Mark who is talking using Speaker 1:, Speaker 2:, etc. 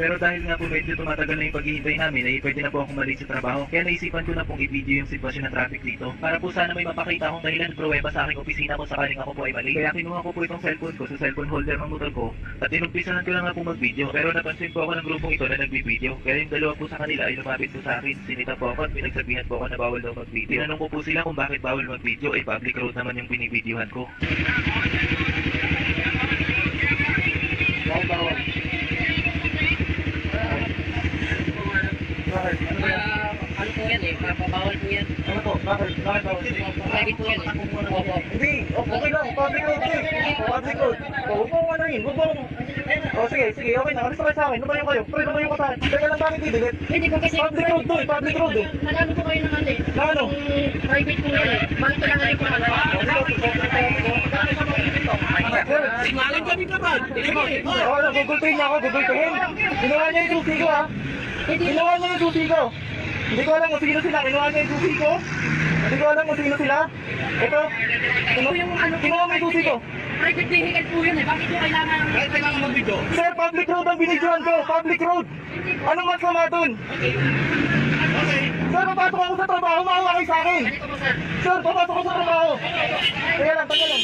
Speaker 1: Pero dahil nga po medyo tumatagal na yung paghihintay namin, ay pwede na po akong malit sa trabaho. Kaya naisipan ko na pong i-video yung sitwasyon ng traffic dito. Para po sana may mapakita akong dahilan pruweba sa aking opisina kung sakaling ako po ay mali. Kaya kinuha ko po itong cellphone ko sa cellphone holder ng motor ko at inumpisahan ko lang nga po mag-video. Pero napansin po ako ng grupong ito na nagbibideo. Kaya yung dalawa po sa kanila ay lumapit po sa akin. Sinita po ako at pinagsabihan po ako na bawal daw mag-video. Tinanong ko po sila kung bakit bawal mag-video ay public road naman yung binibidyohan ko. Bawal, bawal. Bakit? Ano?
Speaker 2: Ah, ano po yan eh, mapabawal po yan.
Speaker 1: Ano po? Bakit? Bakit bawal?
Speaker 2: Pwede po yan eh. Opo.
Speaker 3: Hindi, oh, okay lang, public road eh. Public road. Oh, huwag mo ano yun, huwag mo. Oh, sige, sige, okay na. Alis na kayo sa akin. Lumayo kayo. Pre, lumayo ka sa akin. Teka lang, bakit didilit?
Speaker 2: Hindi po kasi...
Speaker 3: Public road to eh, public road eh.
Speaker 2: Nagano po kayo ng ano eh.
Speaker 3: Na ano?
Speaker 2: Private po yan eh. Bakit kailangan po ano?
Speaker 3: Singalan kami naman. Oo, nagugultuhin niya ako, gugultuhin. Ginawa niya yung susi ko ha. Ginawa niya yung susi ko. Hindi ko alam kung sino sila. Ginawa niya yung susi ko. Hindi ko alam kung sino sila. Ito.
Speaker 2: Ito yung ano,
Speaker 3: Ginawa mo yung susi ko.
Speaker 2: private vehicle po yun eh. Bakit po kailangan...
Speaker 3: Kahit kailangan mag-video. Sir, public road ang binidyohan ko. Public road. Anong masama dun? Sir, papasok ako sa trabaho. Maawa kayo sa akin.
Speaker 2: Sir.
Speaker 3: Papasok ako sa trabaho. Lang, teka lang.